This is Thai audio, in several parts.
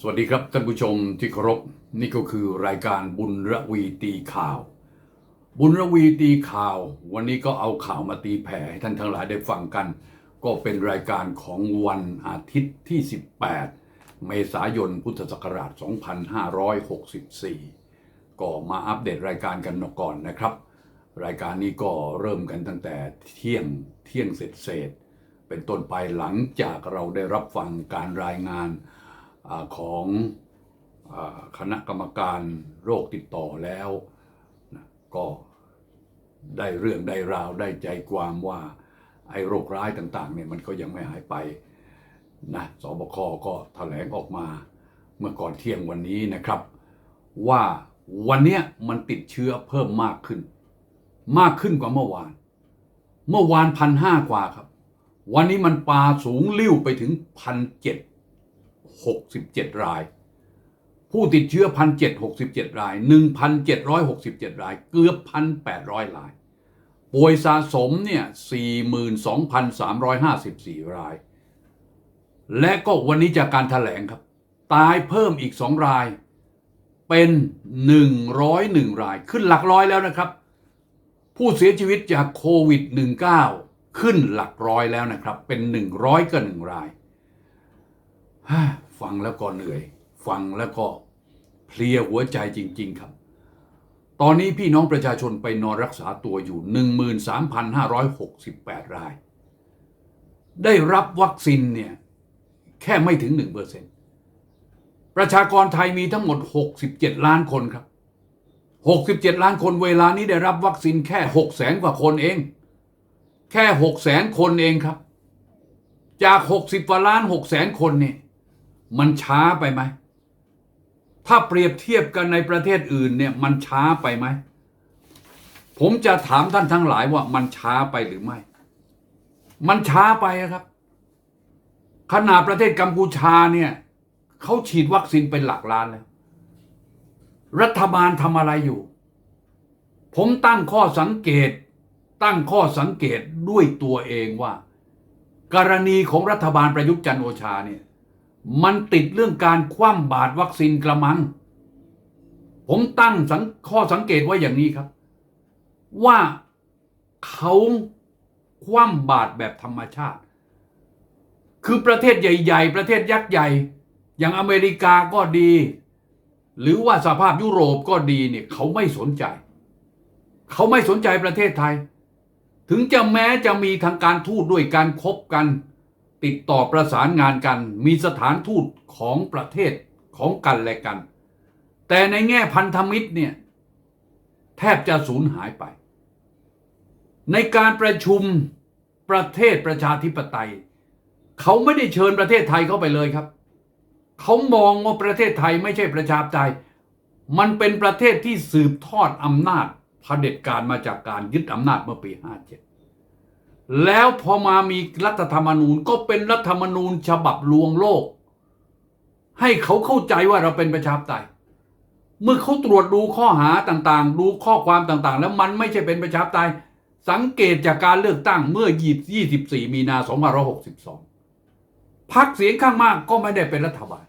สวัสดีครับท่านผู้ชมที่เคารพนี่ก็คือรายการบุญระวีตีข่าว บุญระวีตีข่าว วันนี้ก็เอาข่าวมาตีแผ่ให้ท่านทั้งหลายได้ฟังกัน ก็เป็นรายการของวันอาทิตย์ที่ 18 เมษายนพุทธศักราช 2564 ก็มาอัปเดตรายการกันก่อนนะครับ รายการนี้ก็เริ่มกันตั้งแต่เที่ยงเที่ยงเสร็จเสร็จเป็นต้นไปหลังจากเราได้รับฟังการรายงาน ของคณะกรรมการโรคติดต่อแล้วก็ได้เรื่องได้ราวได้ใจความว่าไอ้โรคร้ายต่างๆเนี่ยมันก็ยังไม่หายไปนะสบคก็แถลงออกมาเมื่อก่อนเที่ยงวันนี้นะครับ ว่าวันนี้มันติดเชื้อเพิ่มมากขึ้น มากขึ้นกว่าเมื่อวาน เมื่อวานพันห้ากว่าครับ วันนี้มันปาสูงลิ้วไปถึงพันเจ็ด 67 ราย ผู้ติดเชื้อ 1,767 ราย 1,767 ราย เกือบ 1,800 ราย ป่วยสะสมเนี่ย 42,354 ราย และก็วันนี้จากการถแถลงครับ ตายเพิ่มอีก 2 ราย เป็น 101 ราย ขึ้นหลักร้อยแล้วนะครับ ผู้เสียชีวิตจากโควิด -19 ขึ้นหลักร้อยแล้วนะครับ เป็น 100กับ1รายฮ่า ฟังแล้วก็เหนื่อย ฟังแล้วก็เพลียหัวใจจริง ๆ ครับ ตอนนี้พี่น้องประชาชนไปนอนรักษาตัวอยู่ 13,568 ราย ได้รับวัคซีนเนี่ย แค่ไม่ถึง 1%ประชากรไทยมีทั้งหมด 67 ล้านคนครับ 67 ล้านคนเวลานี้ได้รับวัคซีนแค่6แสนกว่าคนเอง แค่6แสนคนเองครับ จาก 60กว่าล้าน6แสนคนเนี่ย มันช้าไปไหม ถ้าเปรียบเทียบกันในประเทศอื่นเนี่ยมันช้าไปไหม ผมจะถามท่านทั้งหลายว่ามันช้าไปหรือไม่ มันช้าไปครับ ขนาดประเทศกัมพูชาเนี่ยเขาฉีดวัคซีนเป็นหลักล้านแล้ว รัฐบาลทำอะไรอยู่ ผมตั้งข้อสังเกต ตั้งข้อสังเกตด้วยตัวเองว่า กรณีของรัฐบาลประยุทธ์จันโอชาเนี่ย มันติดเรื่องการคว่ำบาตรวัคซีนกระมัง ผมตั้งสังข้อสังเกตไว้อย่างนี้ครับ ว่าเขาคว่ำบาตรแบบธรรมชาติ คือประเทศใหญ่ ๆ ประเทศยักษ์ใหญ่ อย่างอเมริกาก็ดี หรือว่าสภาพยุโรปก็ดีเนี่ยเขาไม่สนใจ เขาไม่สนใจประเทศไทย ถึงจะแม้จะมีทางการทูตด้วยการคบกัน ติดต่อประสานงานกัน มีสถานทูตของประเทศของกันและกัน แต่ในแง่พันธมิตรเนี่ย แทบจะสูญหายไป ในการประชุมประเทศประชาธิปไตย เขาไม่ได้เชิญประเทศไทยเข้าไปเลยครับ เขามองว่าประเทศไทยไม่ใช่ประชาธิปไตย มันเป็นประเทศที่สืบทอดอำนาจเผด็จการมาจากการยึดอำนาจเมื่อปี 57 แล้วพอมามีรัฐธรรมนูญก็เป็นรัฐธรรมนูญฉบับลวงโลก ให้เขาเข้าใจว่าเราเป็นประชาธิปไตยเมื่อเขาตรวจดูข้อหาต่างๆ ดูข้อความต่างๆ แล้วมันไม่ใช่เป็นประชาธิปไตยสังเกตจากการเลือกตั้งเมื่อ 24 มีนา 2562พักเสียงข้างมากก็ไม่ได้เป็นรัฐบาล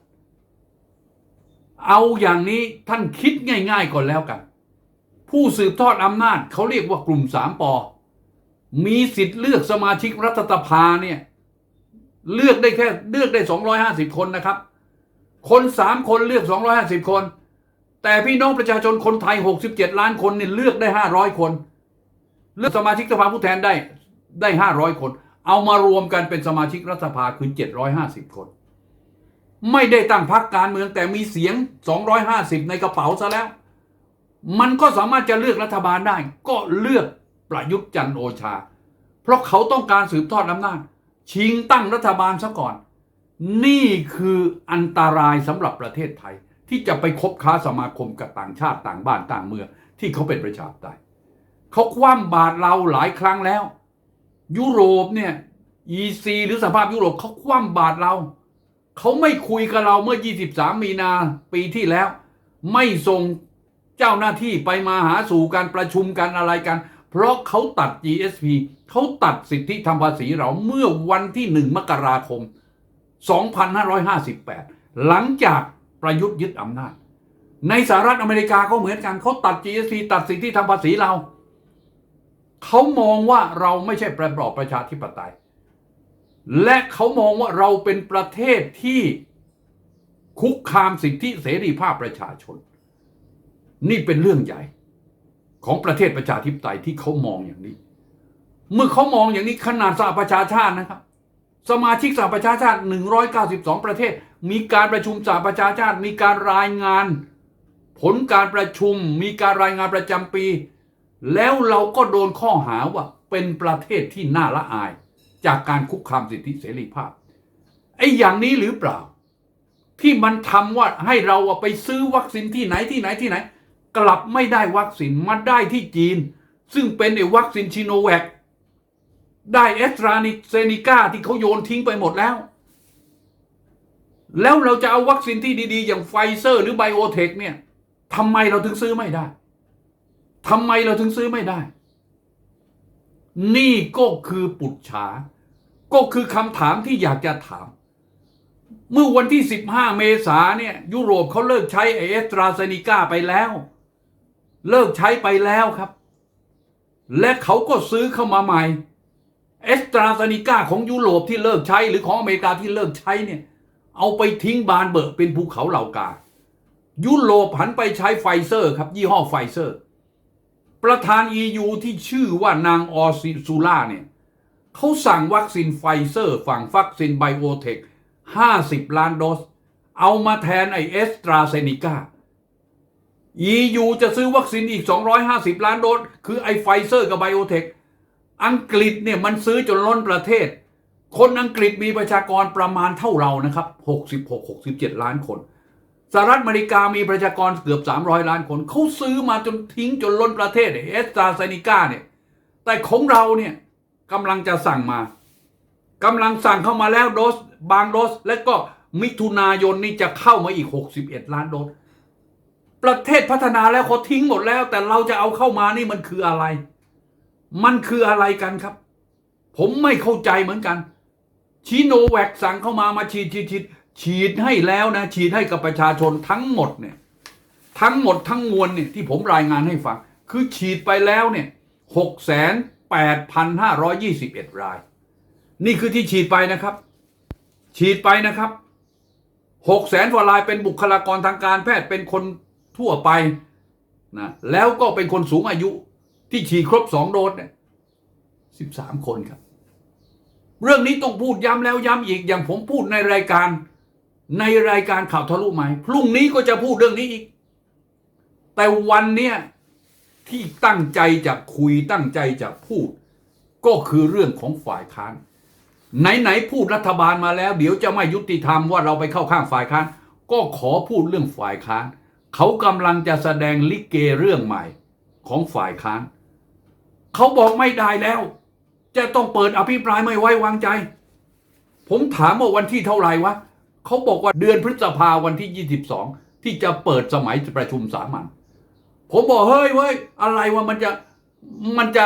เอาอย่างนี้ท่านคิดง่ายๆก่อนแล้วกัน ผู้สืบทอดอำนาจเขาเรียกว่ากลุ่มสามปอ มีสิทธิ์เลือกสมาชิกรัฐสภาเนี่ย เลือกได้แค่เลือกได้250คนนะครับ คนสามคนเลือก250คน แต่พี่น้องประชาชนคนไทย67ล้านคนเนี่ยเลือกได้500คน เลือกสมาชิกสภาผู้แทนได้ได้500คน เอามารวมกันเป็นสมาชิกรัฐสภาคือ750คน ไม่ได้ตั้งพรรคการเมืองแต่มีเสียง250ในกระเป๋าซะแล้ว มันก็สามารถจะเลือกรัฐบาลได้ ก็เลือก ประยุทธ์จันโอชา เพราะเขาต้องการสืบทอดอำนาจ ชิงตั้งรัฐบาลซะก่อน นี่คืออันตรายสำหรับประเทศไทย ที่จะไปคบค้าสมาคมกับต่างชาติต่างบ้านต่างเมืองที่เขาเป็นประชาธิปไตยเขาคว่ำบาตรเราหลายครั้งแล้ว ยุโรปเนี่ย EC หรือสภาพยุโรปเขาคว่ำบาตรเรา เขาไม่คุยกับเราเมื่อ 23 มีนาปีที่แล้ว ไม่ส่งเจ้าหน้าที่ไปมาหาสู่การประชุมกันอะไรกัน เพราะเขาตัด GSP เขาตัดสิทธิทำภาษีเราเมื่อวันที่ 1 มกราคม 2558 หลังจากประยุทธ์ยึดอำนาจ ในสหรัฐอเมริกาก็เหมือนกันเขาตัด GST ตัดสิทธิทางภาษีเรา เขามองว่าเราไม่ใช่ประบอบประชาธิปไตย และเขามองว่าเราเป็นประเทศที่คุกคามสิทธิเสรีภาพประชาชน นี่เป็นเรื่องใหญ่ ของประเทศประชาธิปไตยที่เขามองอย่างนี้ เมื่อเขามองอย่างนี้ขนาดสหประชาชาตินะครับ สมาชิกสหประชาชาติ 192 ประเทศ มีการประชุมสหประชาชาติ มีการรายงาน ผลการประชุม มีการรายงานประจำปี แล้วเราก็โดนข้อหาว่าเป็นประเทศที่น่าละอาย จากการคุกคามสิทธิเสรีภาพไอ้อย่างนี้หรือเปล่า ที่มันทำว่าให้เราไปซื้อวัคซีนที่ไหนที่ไหนที่ไหน กลับไม่ได้วัคซีนมาได้ที่จีน ซึ่งเป็นไอ้วัคซีนชิโนแวคได้เอสตรานิเซนิก้าที่เขาโยนทิ้งไปหมดแล้ว แล้วเราจะเอาวัคซีนที่ดีๆ อย่างไฟเซอร์หรือไบโอเทคเนี่ยทำไมเราถึงซื้อไม่ได้ทำไมเราถึงซื้อไม่ได้ นี่ก็คือปุจฉา ก็คือคำถามที่อยากจะถาม เมื่อวันที่ 15 เมษาเนี่ยยุโรปเขาเลิกใช้ไอเอสตราเซนิก้าไปแล้ว เลิกใช้ไปแล้วครับ และเขาก็ซื้อเข้ามาใหม่เอสตราเซนิก้าของยุโรปที่เลิกใช้หรือของอเมริกาที่เลิกใช้เนี่ย เอาไปทิ้งบานเบิกเป็นภูเขาเหล่ากา ยุโรปหันไปใช้ไฟเซอร์ครับ ยี่ห้อไฟเซอร์ ประธาน EU ที่ชื่อว่านางออซิซูล่าเนี่ยเขาสั่งวัคซีนไฟเซอร์ฝั่งวัคซีนไบโอเทค 50 ล้านโดส เอามาแทนไอเอสตราเซนิก้า EU จะซื้อวัคซีนอีก 250 ล้านโดส คือไอไฟเซอร์กับไบโอเทค อังกฤษเนี่ยมันซื้อจนล้นประเทศ คนอังกฤษมีประชากรประมาณเท่าเรานะครับ 66-67 ล้านคน สหรัฐอเมริกามีประชากรเกือบ 300 ล้านคน เขาซื้อมาจนทิ้งจนล้นประเทศเอสตราเซนิก้าเนี่ย แต่ของเราเนี่ยกำลังจะสั่งมากำลังสั่งเข้ามาแล้วโดส บางโดส และก็มิถุนายนนี่จะเข้ามาอีก 61 ล้านโดส ประเทศพัฒนาแล้วเขาทิ้งหมดแล้ว แต่เราจะเอาเข้ามานี่มันคืออะไร มันคืออะไรกันครับ ผมไม่เข้าใจเหมือนกันชิโนแวคสั่งเข้ามามาฉีดฉีดฉีดฉีดให้แล้วนะ ฉีดให้กับประชาชนทั้งหมดเนี่ย ทั้งหมดทั้งมวลเนี่ยที่ผมรายงานให้ฟัง คือฉีดไปแล้วเนี่ยหกแสนแปดพันห้าร้อยี่สิบเอ็ดราย นี่คือที่ฉีดไปนะครับ ฉีดไปนะครับหกแสนกว่ารายเป็นบุคลากรทางการแพทย์เป็นคน ทั่วไปนะแล้วก็เป็นคนสูงอายุที่ฉีดครบสองโดสเนี่ยสิบสามคนครับ เรื่องนี้ต้องพูดย้ำแล้วย้ำอีกอย่างผมพูดในรายการในรายการข่าวทะลุไหมพรุ่งนี้ก็จะพูดเรื่องนี้อีก แต่วันเนี้ยที่ตั้งใจจะคุยตั้งใจจะพูด ก็คือเรื่องของฝ่ายค้าน ไหนๆพูดรัฐบาลมาแล้ว เดี๋ยวจะไม่ยุติธรรมว่าเราไปเข้าข้างฝ่ายค้าน ก็ขอพูดเรื่องฝ่ายค้าน เขากำลังจะแสดงลิเกเรื่องใหม่ของฝ่ายค้านเขาบอกไม่ได้แล้ว จะต้องเปิดอภิปรายไม่ไว้วางใจ ผมถามว่าวันที่เท่าไหร่วะเขาบอกว่าเดือนพฤษภาวันที่ 22 ที่จะเปิดสมัยประชุมสามัญผมบอกเฮ้ยเว้ยอะไรวะมันจะมันจะ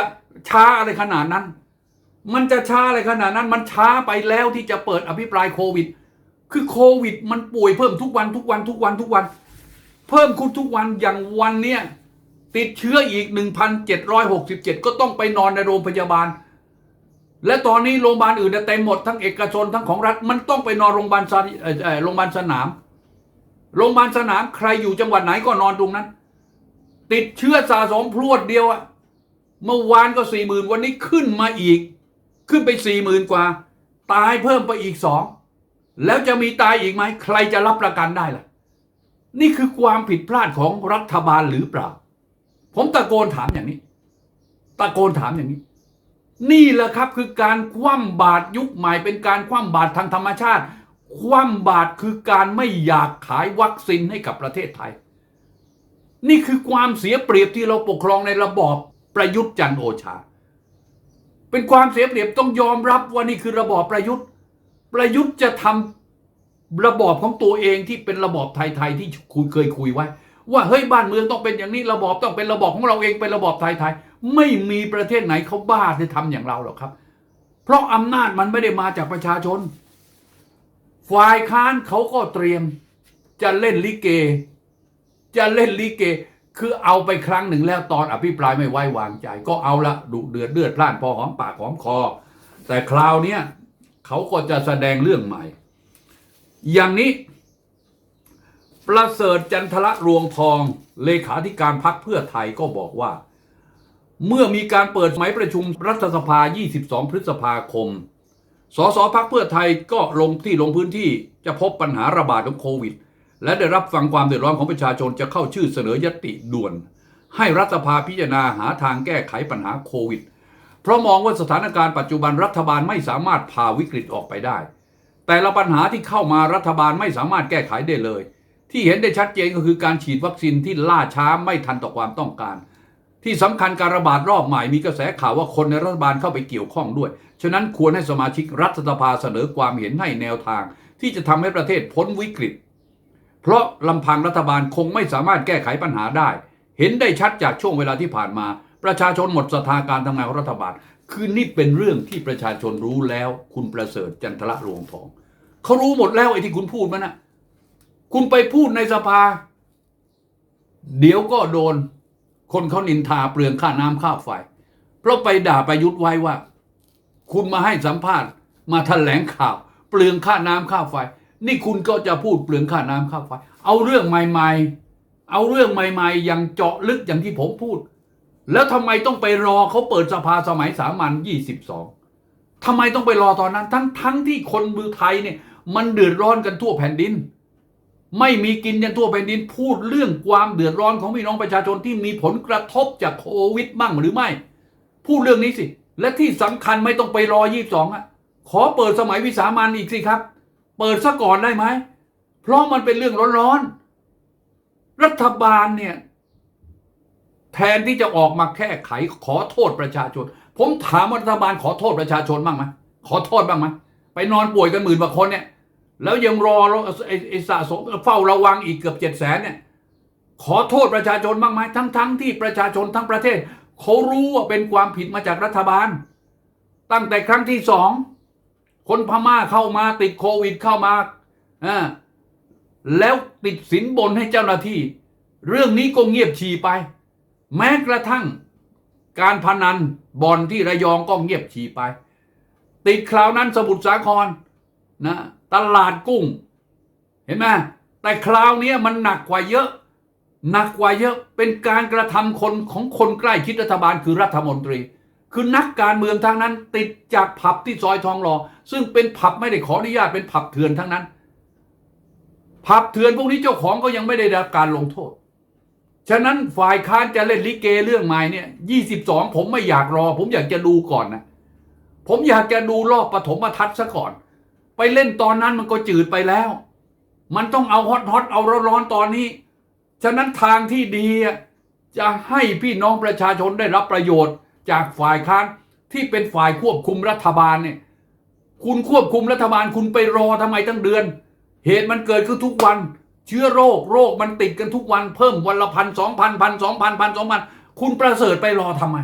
ช้าอะไรขนาดนั้น มันจะช้าอะไรขนาดนั้น มันช้าไปแล้วที่จะเปิดอภิปรายโควิด คือโควิด มันป่วยเพิ่มทุกวันทุกวันทุกวันทุกวัน เพิ่มขึ้นทุกวันอย่างวันเนี้ยติดเชื้ออีก 1,767 ก็ต้องไปนอนในโรงพยาบาล และตอนนี้โรงพยาบาลอื่นเต็มหมดทั้งเอกชนทั้งของรัฐมันต้องไปนอนโรงพยาบาลสาเอ่อเอ่อโรงพยาบาลสนาม โรงพยาบาลสนามใครอยู่จังหวัดไหนก็นอนตรงนั้น ติดเชื้อสะสมพรวดเดียวอะเมื่อวานก็สี่หมื่นวันนี้ขึ้นมาอีก ขึ้นไปสี่หมื่นกว่า ตายเพิ่มไปอีกสองแล้วจะมีตายอีกไหมใครจะรับประกันได้ล่ะ นี่คือความผิดพลาดของรัฐบาลหรือเปล่า ผมตะโกนถามอย่างนี้ ตะโกนถามอย่างนี้ นี่แหละครับคือการคว่ำบาตรยุคใหม่เป็นการคว่ำบาตรทางธรรมชาติ คว่ำบาตรคือการไม่อยากขายวัคซีนให้กับประเทศไทย นี่คือความเสียเปรียบที่เราปกครองในระบอบประยุทธ์จันโอชา เป็นความเสียเปรียบต้องยอมรับว่านี่คือระบอบประยุทธ์ ประยุทธ์จะทำ ระบอบของตัวเองที่เป็นระบอบไทยๆที่คุยเคยคุยไว้ ว่าเฮ้ยบ้านเมืองต้องเป็นอย่างนี้ระบอบต้องเป็นระบอบของเราเองเป็นระบอบไทยๆไม่มีประเทศไหนเขาบ้าที่ทำอย่างเราหรอกครับ เพราะอำนาจมันไม่ได้มาจากประชาชน ฝ่ายค้านเขาก็เตรียม จะเล่นลิเก จะเล่นลิเก คือเอาไปครั้งหนึ่งแล้วตอนอภิปรายไม่ไว้วางใจ ก็เอาละดุเดือดเลือดพล่านพอหอมปากหอมคอ แต่คราวเนี้ยเขาก็จะแสดงเรื่องใหม่ อย่างนี้ ประเสริฐจันทละรวงทองเลขาธิการพักเพื่อไทยก็บอกว่า เมื่อมีการเปิดสมัยประชุมรัฐสภา 22 พฤษภาคม สสพักเพื่อไทยก็ลงที่ลงพื้นที่จะพบปัญหาระบาดของโควิด และได้รับฟังความเดือดร้อนของประชาชนจะเข้าชื่อเสนอยติด่วน ให้รัฐสภาพิจารณาหาทางแก้ไขปัญหาโควิด เพราะมองว่าสถานการณ์ปัจจุบันรัฐบาลไม่สามารถพาวิกฤตออกไปได้ แต่ละปัญหาที่เข้ามารัฐบาลไม่สามารถแก้ไขได้เลย ที่เห็นได้ชัดเจนก็คือการฉีดวัคซีนที่ล่าช้าไม่ทันต่อความต้องการ ที่สำคัญการระบาดรอบใหม่มีกระแสข่าวว่าคนในรัฐบาลเข้าไปเกี่ยวข้องด้วย ฉะนั้นควรให้สมาชิกรัฐสภาเสนอความเห็นให้แนวทาง ที่จะทำให้ประเทศพ้นวิกฤต เพราะลำพังรัฐบาลคงไม่สามารถแก้ไขปัญหาได้ เห็นได้ชัดจากช่วงเวลาที่ผ่านมา ประชาชนหมดศรัทธาการทำงานของรัฐบาล คือนี่เป็นเรื่องที่ประชาชนรู้แล้วคุณประเสริฐจันทละรวงทองเขารู้หมดแล้วไอ้ที่คุณพูดมันนะคุณไปพูดในสภา เดี๋ยวก็โดน คนเขานินทาเปลืองค่าน้ำค่าไฟเพราะไปด่าประยุทธ์ไว้ว่า คุณมาให้สัมภาษณ์ มาแถลงข่าว เปลืองค่าน้ำค่าไฟ นี่คุณก็จะพูดเปลืองค่าน้ำค่าไฟ เอาเรื่องใหม่ ๆ เอาเรื่องใหม่ ๆ อย่างเจาะลึกอย่างที่ผมพูด แล้วทำไมต้องไปรอเขาเปิดสภาสมัยสามัญ22ทำไมต้องไปรอตอนนั้น ทั้งทั้งที่คนมือไทยเนี่ยมันเดือดร้อนกันทั่วแผ่นดิน ไม่มีกินกันทั่วแผ่นดิน พูดเรื่องความเดือดร้อนของพี่น้องประชาชนที่มีผลกระทบจากโควิดบ้างหรือไม่ พูดเรื่องนี้สิ และที่สำคัญไม่ต้องไปรอยี่สองอะขอเปิดสมัยวิสามันอีกสิครับ เปิดซะก่อนได้ไหมเพราะมันเป็นเรื่องร้อนๆรัฐบาลเนี่ย แทนที่จะออกมาแค่ไขขอโทษประชาชน ผมถามรัฐบาลขอโทษประชาชนบ้างไหมขอโทษบ้างไหมไปนอนป่วยกันหมื่นกว่าคนเนี่ยแล้วยังรอไอ้ไอ้สะสมเฝ้าระวังอีกเกือบเจ็ดแสนเนี่ยขอโทษประชาชนบ้างไหมทั้งทั้งที่ประชาชนทั้งประเทศเขารู้ว่าเป็นความผิดมาจากรัฐบาล ตั้งแต่ครั้งที่สองคนพม่าเข้ามาติดโควิดเข้ามาอ่าแล้วติดสินบนให้เจ้าหน้าที่ เรื่องนี้ก็เงียบชีไป แม้กระทั่งการพนันบอลที่ระยองก็เงียบชีไป ติดคราวนั้นสมุทรสาครนะตลาดกุ้ง เห็นไหมแต่คราวนี้มันหนักกว่าเยอะหนักกว่าเยอะเป็นการกระทำคนของคนใกล้ชิดรัฐบาลคือรัฐมนตรี คือนักการเมืองทางนั้น ติดจากผับที่ซอยทองหล่อซึ่งเป็นผับไม่ได้ขออนุญาตเป็นผับเถื่อนทั้งนั้น ผับเถื่อนพวกนี้เจ้าของก็ยังไม่ได้รับการลงโทษ ฉะนั้นฝ่ายค้านจะเล่นลิเกเรื่องใหม่เนี่ยยี่สิบสองผมไม่อยากรอ ผมอยากจะดูก่อนนะ ผมอยากจะดูรอบปฐมทัศน์ซะก่อน ไปเล่นตอนนั้นมันก็จืดไปแล้ว มันต้องเอาฮอตฮอตเอาร้อนๆตอนนี้ ฉะนั้นทางที่ดีจะให้พี่น้องประชาชนได้รับประโยชน์ จากฝ่ายค้านที่เป็นฝ่ายควบคุมรัฐบาลเนี่ย คุณควบคุมรัฐบาลคุณไปรอทำไมตั้งเดือน เหตุมันเกิดขึ้นทุกวัน เชื้อโรคโรคมันติดกันทุกวันเพิ่มวันละพันสองพันพันสองพันพันสองพันคุณประเสริฐไปรอทำไม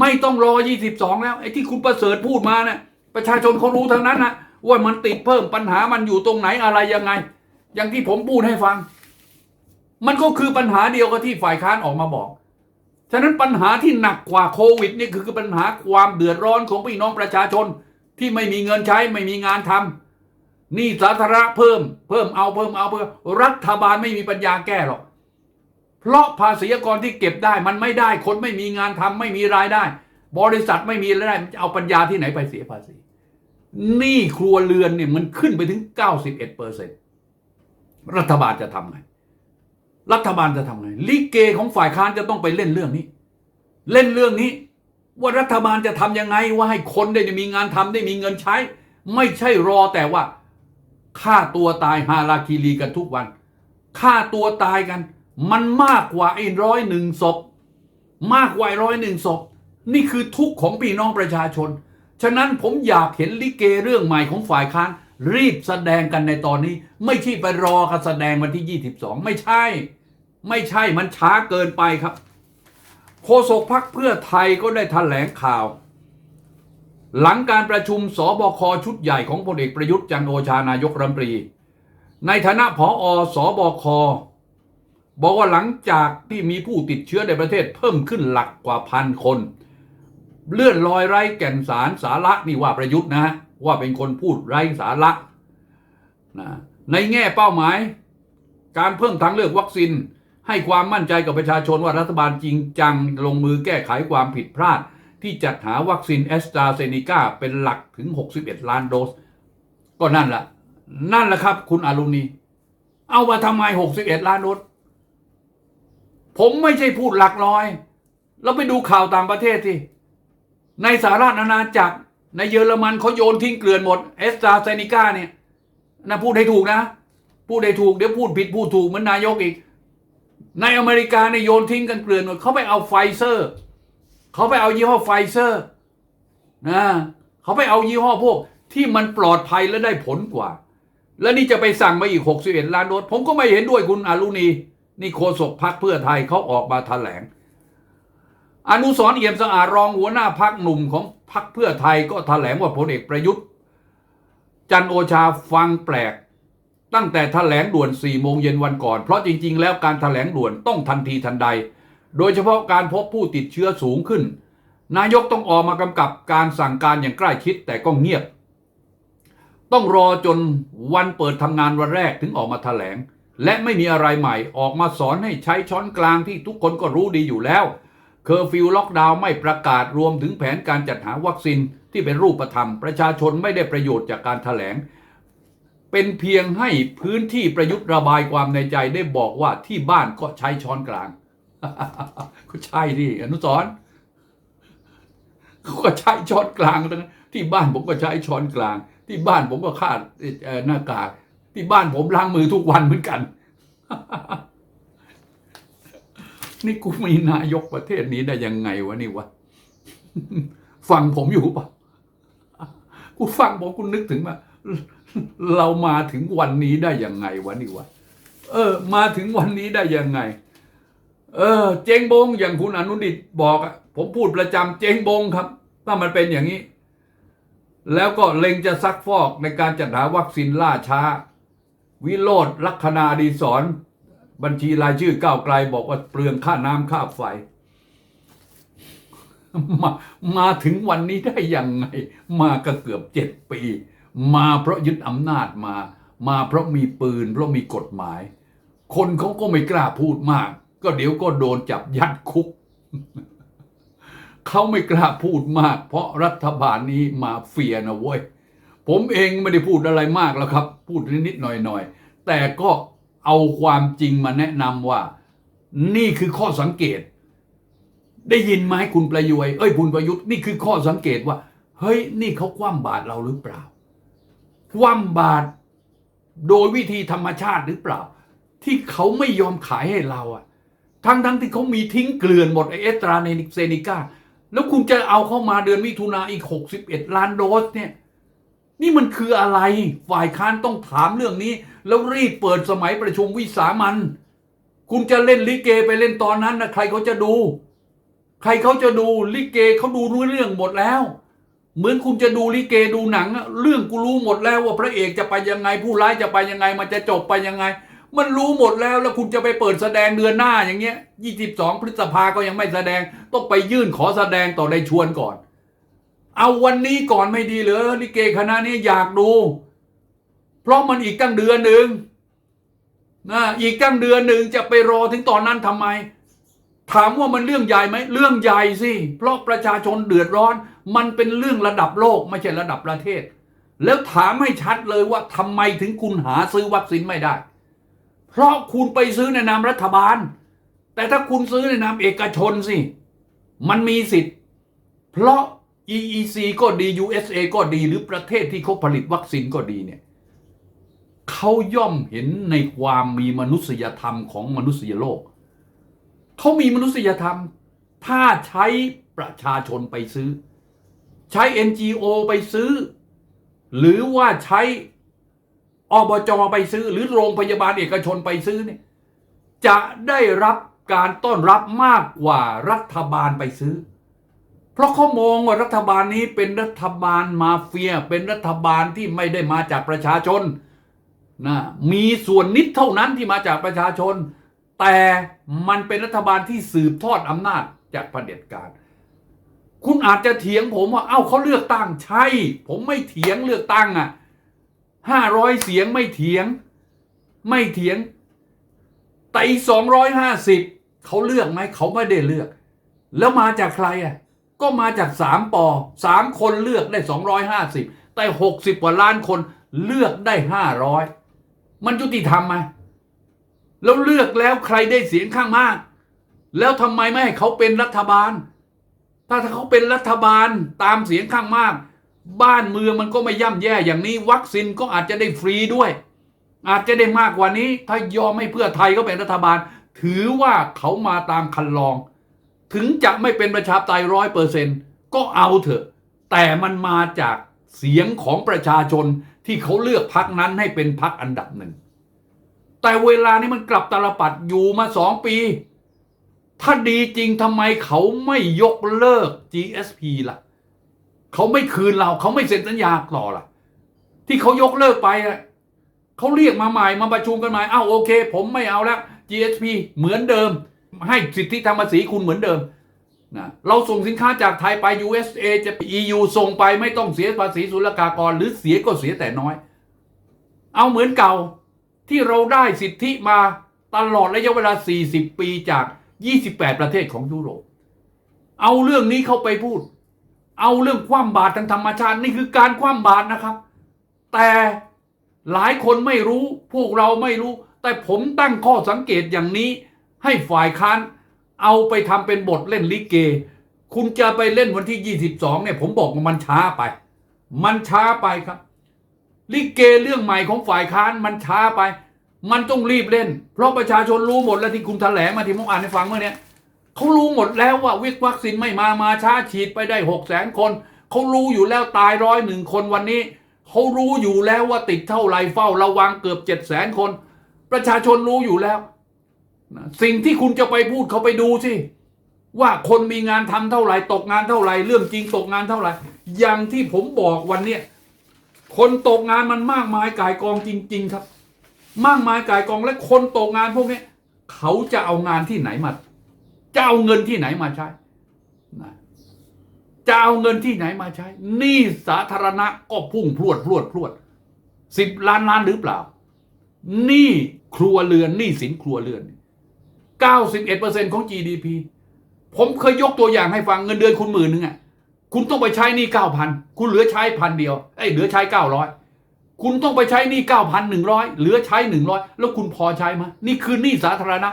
ไม่ต้องรอ22แล้วไอ้ที่คุณประเสริฐพูดมาเนี่ยประชาชนเขารู้ทั้งนั้นนะว่ามันติดเพิ่มปัญหามันอยู่ตรงไหนอะไรยังไง อย่างที่ผมพูดให้ฟัง มันก็คือปัญหาเดียวกับที่ฝ่ายค้านออกมาบอกฉะนั้นปัญหาที่หนักกว่าโควิดนี่คือปัญหาความเดือดร้อนของพี่น้องประชาชนที่ไม่มีเงินใช้ไม่มีงานทำห นี่สาธารณะเพิ่ม เพิ่มเอาเพิ่มเอาเพิ่มรัฐบาลไม่มีปัญญาแก้หรอก เพราะภาษีกรที่เก็บได้มันไม่ได้คนไม่มีงานทำไม่มีรายได้ บริษัทไม่มีรายได้มันจะเอาปัญญาที่ไหนไปเสียภาษีหนี้ครัวเรือนเนี่ยมันขึ้นไปถึง 91เปอร์เซ็นรัฐบาลจะทำไง รัฐบาลจะทำไง ลิเกของฝ่ายค้านจะต้องไปเล่นเรื่องนี้ เล่นเรื่องนี้ ว่ารัฐบาลจะทำยังไงว่าให้คนได้มีงานทำได้มีเงินใช้ ไม่ใช่รอแต่ว่า ฆ่าตัวตายฮาราคีรีกันทุกวันฆ่าตัวตายกัน มันมากกว่าไอ้ร้อยหนึ่งศพมากกว่าร้อยหนึ่งศพนี่คือทุกข์ของพี่น้องประชาชน ฉะนั้นผมอยากเห็นลิเกเรื่องใหม่ของฝ่ายค้านรีบแสดงกันในตอนนี้ ไม่ใช่ไปรอกันแสดงวันที่ 22 ไม่ใช่ ไม่ใช่มันช้าเกินไปครับ โฆษกพักเพื่อไทยก็ได้แถลงข่าว หลังการประชุมสบคชุดใหญ่ของพลเอกประยุทธ์จันโอชานายกรัฐมนตรี ในฐานะผออสอบคบอกว่าหลังจากที่มีผู้ติดเชื้อในประเทศเพิ่มขึ้นหลักกว่าพันคน เลื่อนลอยไร้แก่นสารสาระนี่ว่าประยุทธ์นะฮะว่าเป็นคนพูดไร้สาระนะในแง่เป้าหมาย การเพิ่มทางเลือกวัคซีนให้ความมั่นใจกับประชาชนว่ารัฐบาลจริงจังลงมือแก้ไขความผิดพลาด ที่จัดหาวัคซีนแอสตราเซเนกาเป็นหลักถึง 61 ล้านโดส ก็นั่นแหละนั่นแหละครับ คุณอารุณี เอามาทำไม 61 ล้านโดส ผมไม่ใช่พูดหลักร้อย เราไปดูข่าวต่างประเทศที่ในสหราชอาณาจักร ในเยอรมันเขาโยนทิ้งเกลื่อนหมดเอสตราเซเนกาเนี่ยนะพูดให้ถูกนะ พูดให้ถูกเดี๋ยวพูดผิดพูดถูกเหมือนนายกอีก ในอเมริกาเนี่ยโยนทิ้งกันเกลื่อนหมดเขาไปเอาไฟเซอร์ เขาไปเอายี่ห้อไฟเซอร์นะเขาไปเอายี่ห้อพวกที่มันปลอดภัยและได้ผลกว่า แล้วนี่จะไปสั่งมาอีก 61 ล้านโดสผมก็ไม่เห็นด้วยคุณอารุณี นี่โฆษกพักเพื่อไทยเขาออกมาแถลง อนุสรเอี่ยมสะอาดรองหัวหน้าพักหนุ่มของพักเพื่อไทยก็แถลงว่าพลเอกประยุทธ์ จันโอชาฟังแปลก ตั้งแต่แถลงด่วน4โมงเย็นวันก่อน เพราะจริง ๆ แล้วการแถลงด่วนต้องทันทีทันใด โดยเฉพาะการพบผู้ติดเชื้อสูงขึ้น นายกต้องออกมากำกับการสั่งการอย่างใกล้ชิดแต่ก็เงียบ ต้องรอจนวันเปิดทำงานวันแรกถึงออกมาแถลง และไม่มีอะไรใหม่ออกมาสอนให้ใช้ช้อนกลางที่ทุกคนก็รู้ดีอยู่แล้ว เคอร์ฟิวล็อกดาวน์ไม่ประกาศรวมถึงแผนการจัดหาวัคซีนที่เป็นรูปธรรม ประชาชนไม่ได้ประโยชน์จากการแถลงเป็นเพียงให้พื้นที่ประยุทธ์ระบายความในใจได้บอกว่าที่บ้านก็ใช้ช้อนกลาง ก็ใช่ดิอนุสรเขาก็ใช้ช้อนกลางทั้งที่บ้านผมก็ใช้ช้อนกลาง ที่บ้านผมก็คาดหน้ากากที่บ้านผมล้างมือทุกวันเหมือนกัน นี่กูมีนายกประเทศนี้ได้ยังไงวะนี่วะฟังผมอยู่ปะกูฟังผมกูนึกถึงว่าเรามาถึงวันนี้ได้ยังไงวะนี่วะเออ มาถึงวันนี้ได้ยังไง เออ เจงบงอย่างคุณอนุดิตบอกอะผมพูดประจำเจงบงครับ ถ้ามันเป็นอย่างนี้ แล้วก็เล็งจะซักฟอกในการจัดหาวัคซีนล่าช้า วิโรธลัคนาดีสอนบัญชีรายชื่อก้าวไกลบอกว่าเปลืองค่าน้ำค่าไฟมามาถึงวันนี้ได้ยังไง มาก็เกือบเจ็ดปี มาเพราะยึดอำนาจมา มาเพราะมีปืน เพราะมีกฎหมาย คนเขาก็ไม่กล้าพูดมาก ก็เดี๋ยวก็โดนจับยัดคุก เขาไม่กล้าพูดมาก เพราะรัฐบาลนี้มาเฟียนะเว้ย ผมเองไม่ได้พูดอะไรมากแล้วครับ พูดนิดๆหน่อยๆ แต่ก็เอาความจริงมาแนะนำว่า นี่คือข้อสังเกต ได้ยินไหมคุณประยุยเอ้ยคุณประยุทธ์นี่คือข้อสังเกตว่า เฮ้ย นี่เขาคว่ำบาตรเราหรือเปล่าคว่ำบาตรโดยวิธีธรรมชาติหรือเปล่า ที่เขาไม่ยอมขายให้เราอะ ทั้งทั้งๆที่เขามีทิ้งเกลื่อนหมดไอเอสตราเนนิกเซนิก้าแล้วคุณจะเอาเข้ามาเดือนมิถุนาอีก 61 ล้านโดสเนี่ย นี่มันคืออะไรฝ่ายค้านต้องถามเรื่องนี้ แล้วรีบเปิดสมัยประชุมวิสามันคุณจะเล่นลิเกไปเล่นตอนนั้นนะใครเขาจะดู ใครเขาจะดูลิเกเขาดูรู้เรื่องหมดแล้ว เหมือนคุณจะดูลิเกดูหนังอะเรื่องกูรู้หมดแล้วว่าพระเอกจะไปยังไงผู้ร้ายจะไปยังไง มันจะจบไปยังไง มันรู้หมดแล้วแล้วคุณจะไปเปิดแสดงเดือนหน้าอย่างเงี้ย 22 พฤษภาก็ยังไม่แสดง ต้องไปยื่นขอแสดงต่อในชวนก่อน เอาวันนี้ก่อนไม่ดีเหรอลิเกคณะนี้อยากดู เพราะมันอีกตั้งเดือนหนึ่งนะอีกตั้งเดือนหนึ่งจะไปรอถึงตอนนั้นทำไม ถามว่ามันเรื่องใหญ่ไหมเรื่องใหญ่สิเพราะประชาชนเดือดร้อน มันเป็นเรื่องระดับโลกไม่ใช่ระดับประเทศ แล้วถามให้ชัดเลยว่าทำไมถึงคุณหาซื้อวัคซีนไม่ได้ เพราะคุณไปซื้อในนามรัฐบาล แต่ถ้าคุณซื้อในนามเอกชนสิ มันมีสิทธิ์ เพราะ EEC ก็ดี USA ก็ดีหรือประเทศที่เขาผลิตวัคซีนก็ดีเนี่ยเขาย่อมเห็นในความมีมนุษยธรรมของมนุษยโลก เขามีมนุษยธรรม ถ้าใช้ประชาชนไปซื้อ ใช้ NGO ไปซื้อ หรือว่าใช้ อบจไปซื้อ หรือโรงพยาบาลเอกชนไปซื้อเนี่ยจะได้รับการต้อนรับมากกว่ารัฐบาลไปซื้อ เพราะเขามองว่ารัฐบาลนี้เป็นรัฐบาลมาเฟีย เป็นรัฐบาลที่ไม่ได้มาจากประชาชนนะมีส่วนนิดเท่านั้นที่มาจากประชาชน แต่มันเป็นรัฐบาลที่สืบทอดอำนาจจากเผด็จการ คุณอาจจะเถียงผมว่าเอ้าเขาเลือกตั้งใช่ ผมไม่เถียงเลือกตั้งอะ ห้าร้อยเสียงไม่เถียง ไม่เถียงแต่อีสองร้อยห้าสิบเขาเลือกไหมเขาไม่ได้เลือก แล้วมาจากใครอะก็มาจากสามปอสามคนเลือกได้สองร้อยห้าสิบแต่หกสิบกว่าล้านคนเลือกได้ห้าร้อยมันยุติธรรมไหมแล้วเลือกแล้วใครได้เสียงข้างมาก แล้วทำไมไม่ให้เขาเป็นรัฐบาล ถ้าเขาเป็นรัฐบาลตามเสียงข้างมาก บ้านเมืองมันก็ไม่ย่ำแย่อย่างนี้ วัคซีนก็อาจจะได้ฟรีด้วย อาจจะได้มากกว่านี้ ถ้ายอมให้เพื่อไทยก็เป็นรัฐบาล ถือว่าเขามาตามคันลอง ถึงจะไม่เป็นประชาธิปไตยร้อยเปอร์เซนก็เอาเถอะ แต่มันมาจากเสียงของประชาชนที่เขาเลือกพักนั้นให้เป็นพักอันดับหนึ่ง แต่เวลานี้มันกลับตาลปัดอยู่มาสองปี ถ้าดีจริงทำไมเขาไม่ยกเลิก GSP ล่ะ เขาไม่คืนเราเขาไม่เซ็นสัญญาต่อล่ะ ที่เขายกเลิกไปอะเขาเรียกมาใหม่มาประชุมกันใหม่อ้าวโอเค ผมไม่เอาแล้ว GSP เหมือนเดิม ให้สิทธิทางภาษีคุณเหมือนเดิมนะเราส่งสินค้าจากไทยไป USA จะ EU ส่งไปไม่ต้องเสียภาษีศุลกากร หรือเสียก็เสียแต่น้อย เอาเหมือนเก่าที่เราได้สิทธิมาตลอดระยะเวลา 40 ปีจาก 28 ประเทศของยุโรป เอาเรื่องนี้เข้าไปพูด เอาเรื่องคว่ำบาตรทางธรรมชาตินี่คือการคว่ำบาตรนะครับ แต่หลายคนไม่รู้ พวกเราไม่รู้ แต่ผมตั้งข้อสังเกตอย่างนี้ ให้ฝ่ายค้านเอาไปทำเป็นบทเล่นลิเก คุณจะไปเล่นวันที่ 22เนี่ยผมบอกว่ามันช้าไป มันช้าไปครับ ลิเกเรื่องใหม่ของฝ่ายค้านมันช้าไป มันต้องรีบเล่น เพราะประชาชนรู้หมดแล้วที่คุณแถลงมาที่ผมอ่านให้ฟังเมื่อเนี้ย เขารู้หมดแล้วว่าวิกวัคซีนไม่มามาช้าฉีดไปได้หกแสนคนเขารู้อยู่แล้วตายร้อยหนึ่งคนวันนี้เขารู้อยู่แล้วว่าติดเท่าไรเฝ้าระวังเกือบเจ็ดแสนคน ประชาชนรู้อยู่แล้วสิ่งที่คุณจะไปพูดเขาไปดูสิว่าคนมีงานทำเท่าไหร่ตกงานเท่าไหร่เรื่องจริงตกงานเท่าไหร่อย่างที่ผมบอกวันเนี้ยคนตกงานมันมากมายกายกองจริง ๆ ครับ มากมายกายกองและคนตกงานพวกนี้เขาจะเอางานที่ไหนมา จะเอาเงินที่ไหนมาใช้จะเอาเงินที่ไหนมาใช้หนี้สาธารณะก็พุ่งพรวดพรวดพรวดสิบล้านล้านหรือเปล่าหนี้ครัวเรือนหนี้สินครัวเรือนเก้าสิบเอ็ดเปอร์เซ็นของ GDP ผมเคยยกตัวอย่างให้ฟังเงินเดือนคุณหมื่นหนึ่งอะคุณต้องไปใช้หนี้เก้าพันคุณเหลือใช้พันเดียวเอ้ยเหลือใช้เก้าร้อยคุณต้องไปใช้หนี้เก้าพันหนึ่งร้อยเหลือใช้หนึ่งร้อยแล้วคุณพอใช้ไหมนี่คือหนี้สาธารณะ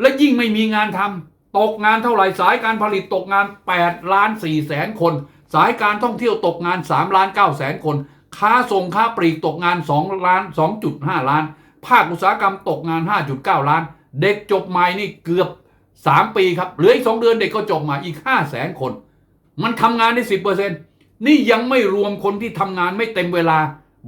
และยิ่งไม่มีงานทำตกงานเท่าไหร่สายการผลิตตกงาน 8 ล้าน4แสนคน สายการท่องเที่ยวตกงาน 3 ล้าน9แสนคน ค้าส่งค้าปลีกตกงาน 2 ล้าน 2.5 ล้าน ภาคอุตสาหกรรมตกงาน 5.9 ล้าน เด็กจบใหม่นี่เกือบ 3 ปีครับ เหลืออีก 2 เดือนเด็กก็จบใหม่อีก 5 แสนคน มันทำงานได้ 10%นี่ยังไม่รวมคนที่ทำงานไม่เต็มเวลา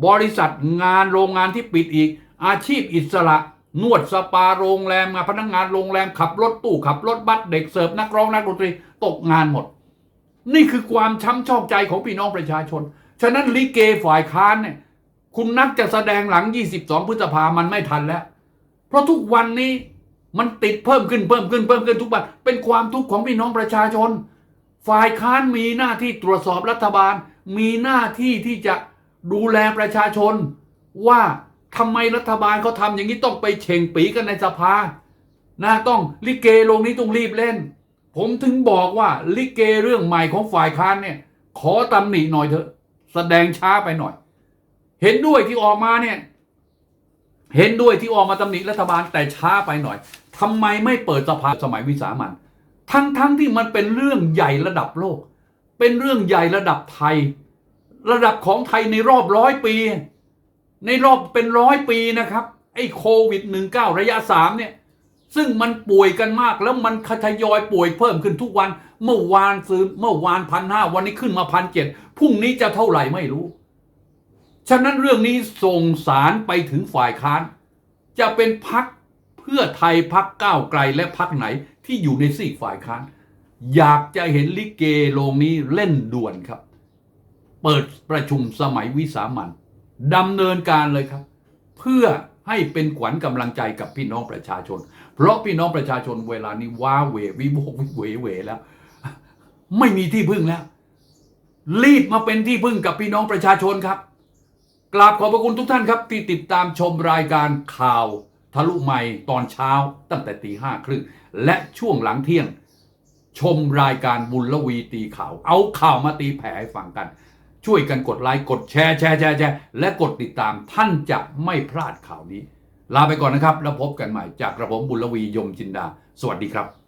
บริษัทงานโรงงานที่ปิดอีก อาชีพอิสระ นวดสปาโรงแรมงานพนักงานโรงแรมขับรถตู้ขับรถบัสเด็กเสิร์ฟนักร้องนักดนตรีตกงานหมด นี่คือความช้ำชอกใจของพี่น้องประชาชน ฉะนั้นลิเกฝ่ายค้านเนี่ยคุณนักจะแสดงหลัง 22 พฤษภามันไม่ทันแล้ว เพราะทุกวันนี้มันติดเพิ่มขึ้นเพิ่มขึ้นเพิ่มขึ้นทุกวันเป็นความทุกข์ของพี่น้องประชาชน ฝ่ายค้านมีหน้าที่ตรวจสอบรัฐบาล มีหน้าที่ที่จะดูแลประชาชนว่า ทำไมรัฐบาลเขาทำอย่างนี้ต้องไปเฉ่งปีกันในสภานะต้องลิเกลงนี้ต้องรีบเล่น ผมถึงบอกว่าลิเกเรื่องใหม่ของฝ่ายค้านเนี่ย ขอตำหนิหน่อยเถอะแสดงช้าไปหน่อย เห็นด้วยที่ออกมาเนี่ยเห็นด้วยที่ออกมาตำหนิรัฐบาลแต่ช้าไปหน่อยทำไมไม่เปิดสภาสมัยวิสามันทั้งทั้งที่มันเป็นเรื่องใหญ่ระดับโลก เป็นเรื่องใหญ่ระดับไทย ระดับของไทยในรอบร้อยปี ในรอบเป็นร้อยปีนะครับไอ้โควิด -19 ระยะสามเนี่ยซึ่งมันป่วยกันมากแล้วมันทยอยป่วยเพิ่มขึ้นทุกวัน เมื่อวานซื้อเมื่อวานพันห้าวันนี้ขึ้นมาพันเจ็ดพรุ่งนี้จะเท่าไหร่ไม่รู้ ฉะนั้นเรื่องนี้ส่งสารไปถึงฝ่ายค้าน จะเป็นพักเพื่อไทยพักก้าวไกลและพักไหนที่อยู่ในซีกฝ่ายค้าน อยากจะเห็นลิเกโรงนี้เล่นด่วนครับ เปิดประชุมสมัยวิสามัน ดำเนินการเลยครับ เพื่อให้เป็นขวัญกำลังใจกับพี่น้องประชาชน เพราะพี่น้องประชาชนเวลานี้ว้าเหววิโวกวิเหวเวแล้ว ไม่มีที่พึ่งแล้ว รีบมาเป็นที่พึ่งกับพี่น้องประชาชนครับ กราบขอบพระคุณทุกท่านครับ ที่ติดตามชมรายการข่าว ทะลุใหม่ตอนเช้าตั้งแต่ตีห้าครึ่งและช่วงหลังเที่ยง ชมรายการบุญละวีตีข่าว เอาข่าวมาตีแผ่ให้ฟังกัน ช่วยกันกดไลค์กดแชร์แชร์แชร์แชร์และกดติดตามท่านจะไม่พลาดข่าวนี้ ลาไปก่อนนะครับ แล้วพบกันใหม่จากกระผมบุญละวียมจินดา สวัสดีครับ